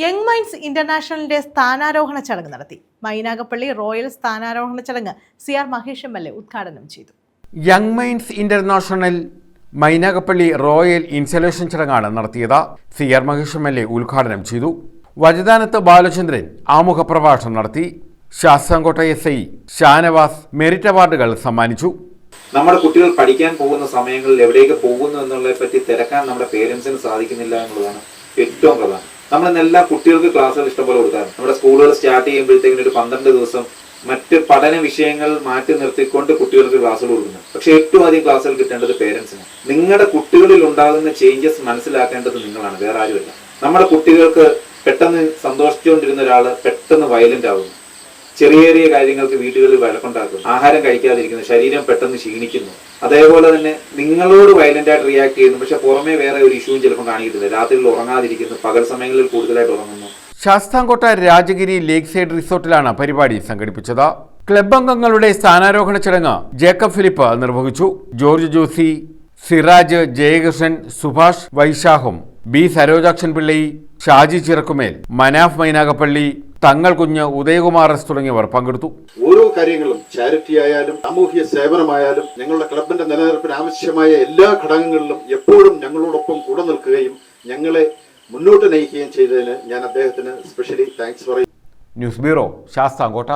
Young minds ഇന്റർനാഷണലിന്റെ സ്ഥാനാരോഹണ ചടങ്ങ് നടത്തി. Mynagappally royal സ്ഥാനാരോഹണ ചടങ്ങ് C R Mahesh M L A ഉദ്ഘാടനം ചെയ്തു. Young Minds International Mainagappally Royal installation ചടങ്ങാണ് നടത്തിയത്. C R Mahesh M L A ഉദ്ഘാടനം ചെയ്തു. വജദാനത്ത് ബാലചന്ദ്രൻ ആമുഖ പ്രഭാഷണം നടത്തി. Sasthamkotta S I Shanavas merit അവാർഡുകൾ സമ്മാനിച്ചു. നമ്മുടെ കുട്ടികൾ പഠിക്കാൻ പോകുന്ന സമയങ്ങളിൽ എവിടേക്ക് പോകുന്നു എന്നുള്ളതിനെ പറ്റി തിരക്കാൻ നമ്മുടെ പേരൻസിന് സാധിക്കുന്നില്ല എന്നുള്ളതാണ് ഏറ്റവും പ്രധാനം. നമ്മൾ ഇന്ന് എല്ലാ കുട്ടികൾക്ക് ക്ലാസ്സുകൾ ഇഷ്ടംപോലെ കൊടുക്കാറുണ്ട് നമ്മുടെ സ്കൂളുകൾ സ്റ്റാർട്ട് ചെയ്യുമ്പോഴത്തേക്കിന് ഒരു പന്ത്രണ്ട് ദിവസം മറ്റ് പഠന വിഷയങ്ങൾ മാറ്റി നിർത്തിക്കൊണ്ട് കുട്ടികൾക്ക് ക്ലാസ്സുകൾ കൊടുക്കുന്നു. പക്ഷെ ഏറ്റവും ആദ്യം ക്ലാസ്സുകൾ കിട്ടേണ്ടത് പേരൻസിന് നിങ്ങളുടെ കുട്ടികളിൽ ഉണ്ടാകുന്ന ചേഞ്ചസ് മനസ്സിലാക്കേണ്ടത് നിങ്ങളാണ് വേറെ ആരുമല്ല. നമ്മുടെ കുട്ടികൾക്ക് പെട്ടെന്ന് സന്തോഷിച്ചുകൊണ്ടിരുന്ന ഒരാൾ പെട്ടെന്ന് വയലന്റ് ആവുന്നു. ചെറിയ ചെറിയ കാര്യങ്ങൾക്ക് വീടുകളിൽ വഴക്കുണ്ടാക്കുന്നു ആഹാരം കഴിക്കാതിരിക്കുന്നു ശരീരം പെട്ടെന്ന് ക്ഷീണിക്കുന്നു. അതേപോലെ തന്നെ നിങ്ങളോട് വയലന്റ് ആയിട്ട് റിയാക്ട് ചെയ്യുന്നു. പക്ഷെ പുറമേ വേറെ ഒരു ഇഷ്യൂവും ചിലപ്പോൾ കാണിക്കത്തില്ല രാത്രിയിൽ ഉറങ്ങാതിരിക്കുന്നു പകൽ സമയങ്ങളിൽ കൂടുതലായിട്ട് ഉറങ്ങുന്നു. ശാസ്താംകോട്ട രാജഗിരി ലേക്ക് സൈഡ് റിസോർട്ടിലാണ് പരിപാടി സംഘടിപ്പിച്ചത്. ക്ലബ് അംഗങ്ങളുടെ സ്ഥാനാരോഹണ ചടങ്ങ് ജേക്കബ് ഫിലിപ്പ് നിർവഹിച്ചു. ജോർജ് ജോസി സിറാജ് ജയകൃഷ്ണൻ സുഭാഷ് വൈശാഖും ബി സരോജാക്ഷൻ പിള്ളി ഷാജി ചിറക്കുമേൽ മനാഫ് മൈനാഗപ്പള്ളി തങ്ങൾ കുഞ്ഞ് ഉദയകുമാർ എസ് തുടങ്ങിയവർ പങ്കെടുത്തു. ഓരോ കാര്യങ്ങളും ചാരിറ്റി ആയാലും സാമൂഹ്യ സേവനമായാലും ഞങ്ങളുടെ ക്ലബിന്റെ നിലനിൽപ്പിന് ആവശ്യമായ എല്ലാ ഘടകങ്ങളിലും എപ്പോഴും ഞങ്ങളോടൊപ്പം കൂടെ നിൽക്കുകയും ഞങ്ങളെ മുന്നോട്ട് നയിക്കുകയും ചെയ്തതിന് ഞാൻ അദ്ദേഹത്തിന് സ്പെഷ്യലി താങ്ക്സ് പറയും ന്യൂസ് ബ്യൂറോ ശാസ്താംകോട്ട.